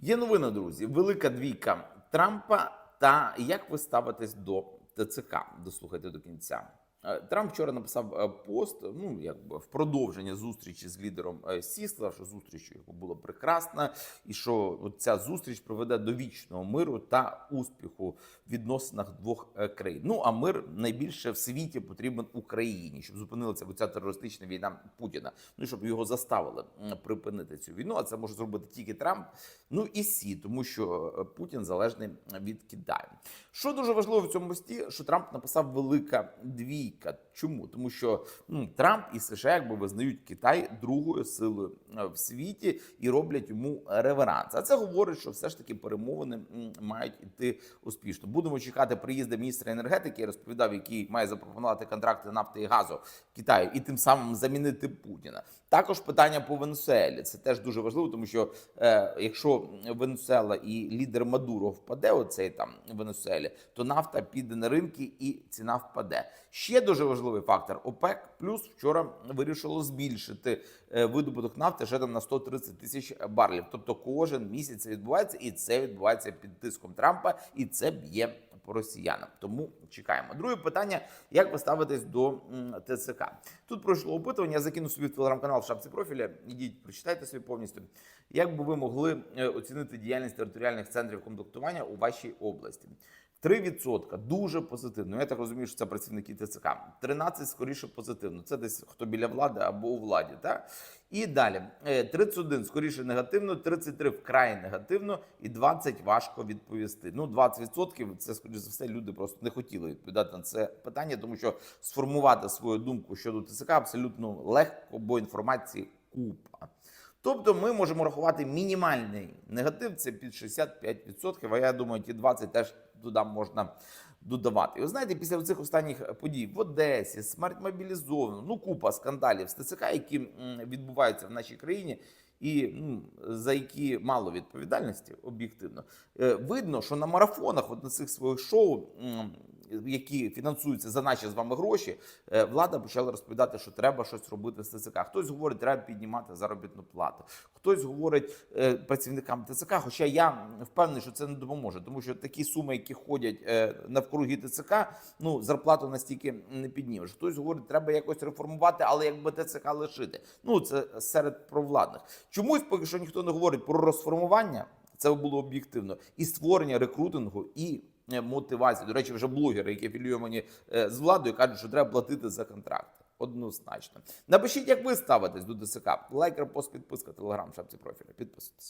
Є новина, друзі. Велика двійка Трампа. Та як ви ставитесь до ТЦК? Дослухайте до кінця. Е, Трамп вчора написав е, пост. Ну якби в продовження зустрічі з лідером е, Сі, сказав, що зустріч його була прекрасна, і що ця зустріч приведе до вічного миру та успіху в відносинах двох країн. Ну а мир найбільше в світі потрібен Україні, щоб зупинилася ця терористична війна Путіна. Ну щоб його заставили припинити цю війну. А це може зробити тільки Трамп. Ну і Сі, тому що Путін залежний від Китаю. Що дуже важливо в цьому пості, що Трамп написав велика двійка. Чому? Тому що ну, Трамп і США якби визнають Китай другою силою е, в світі і роблять йому реверанс. А це говорить, що все ж таки перемовини мають іти успішно. Будемо чекати приїзду міністра енергетики, розповідав, який має запропонувати контракти нафти і газу Китаю і тим самим замінити Путіна. Також питання по Венесуелі. Це теж дуже важливо, тому що е, якщо Венесуела і лідер Мадуро впаде, оцей там Венесуелі, то нафта піде на ринки і ціна впаде. Ще дуже важливий фактор: ОПЕК плюс вчора вирішило збільшити е, видобуток нафти ще там на 130 тисяч барелів. Тобто кожен місяць це відбувається, і це відбувається під тиском Трампа, і це б'є по росіянам. Тому чекаємо. Друге питання: як ви ставитесь до ТЦК? Тут пройшло опитування. Я закину собі в телеграм-канал в шапці профіля. Ідіть, прочитайте собі повністю. Як би ви могли е, оцінити діяльність територіальних центрів комплектування у вашій області? 3% дуже позитивно. Я так розумію, що це працівники ТЦК. 13 скоріше позитивно. Це десь хто біля влади або у владі. Так? І далі Е, 31 скоріше негативно, 33 вкрай негативно і 20 важко відповісти. Ну, 20% це скоріше за все люди просто не хотіли відповідати на це питання, тому що сформувати свою думку щодо ТЦК абсолютно легко, бо інформації купа. Тобто ми можемо рахувати мінімальний негатив, це під 65%, а я думаю, ті 20 теж туди можна додавати. І ви знаєте, після цих останніх подій в Одесі, смерть мобілізованого, ну купа скандалів з ТЦК, які відбуваються в нашій країні. І ну, за які мало відповідальності об'єктивно Е, видно, що на марафонах, от на цих своїх шоу, які фінансуються за наші з вами гроші, е, влада почала розповідати, що треба щось робити з ТЦК. Хтось говорить, треба піднімати заробітну плату. Хтось говорить е, працівникам ТЦК. Хоча я впевнений, що це не допоможе, тому що такі суми, які ходять е, навкруги ТЦК, ну зарплату настільки не піднімеш. Хтось говорить, треба якось реформувати, але якби ТЦК лишити. Ну це серед провладних. Чомусь поки що ніхто не говорить про розформування. Це було об'єктивно і створення рекрутингу і е, мотивації. До речі, вже блогери, які афілюємані е, з владою, кажуть, що треба платити за контракти. Однозначно. Напишіть, як ви ставитесь до ДСК. Лайк, репост, підписка, телеграм, шапці профіля. Підписуйтесь.